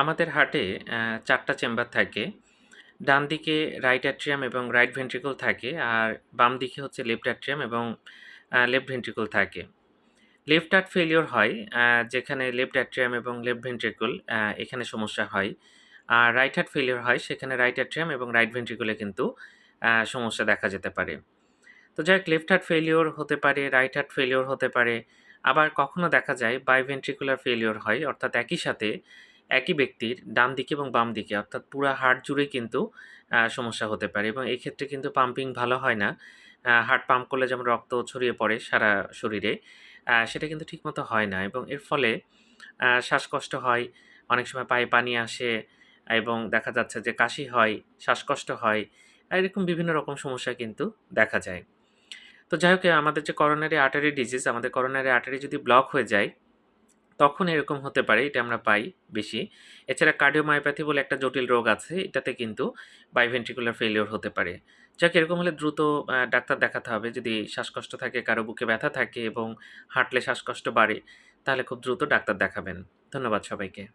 আমাদের হার্টে চারটা চেম্বার থাকে। ডান দিকে রাইট অ্যাট্রিয়াম এবং রাইট ভেন্ট্রিকল থাকে আর বাম দিকে হচ্ছে লেফট অ্যাট্রিয়াম এবং লেফট ভেন্ট্রিকল থাকে। লেফট হার্ট ফেলিওর হয় যেখানে লেফট অ্যাট্রিয়াম এবং লেফট ভেন্ট্রিকল এখানে সমস্যা হয়। আর রাইট হার্ট ফেলিওর হয়, সেখানে রাইট অ্যাট্রিয়াম এবং রাইট ভেন্ট্রিকলে কিন্তু সমস্যা দেখা যেতে পারে। তো যাই হোক লেফট হার্ট ফেলিওর হতে পারে রাইট হার্ট ফেলিওর হতে পারে। আবার কখনো দেখা যায় বাইভেন্ট্রিকুলার ফেলিওর হয়, অর্থাৎ একই সাথে একই ব্যক্তির ডান দিকে এবং বাম দিকে। অর্থাৎ পুরো হার্ট জুড়ে কিন্তু সমস্যা হতে পারে এবং এই ক্ষেত্রে কিন্তু পাম্পিং ভালো হয় না। হার্ট পাম্প করলে যেমন রক্ত ছড়িয়ে পড়ে সারা শরীরে সেটা কিন্তু ঠিকমতো হয় না এবং এর ফলে শ্বাসকষ্ট হয়, অনেক সময় পায়ে পানি আসে এবং দেখা যাচ্ছে যে কাশি হয়, শ্বাসকষ্ট হয় এরকম বিভিন্ন রকম সমস্যা কিন্তু দেখা যায়। তো যাই হোক আমাদের যে করোনারি আর্টারি ডিজিজ আমাদের করোনারি আর্টারি যদি ব্লক হয়ে যায় তখন এরকম হতে পারে, এটা আমরা পাই বেশি। এছাড়া কার্ডিওমায়োপ্যাথি বলে একটা জটিল রোগ আছে, এটাতে কিন্তু বাইভেন্ট্রিকুলার ফেলিওর হতে পারে। যাক, এরকম হলে দ্রুত ডাক্তার দেখাতে হবে। যদি শ্বাসকষ্ট থাকে, কারও বুকে ব্যথা থাকে এবং হাঁটলে শ্বাসকষ্ট বাড়ে, তাহলে খুব দ্রুত ডাক্তার দেখাবেন। ধন্যবাদ সবাইকে।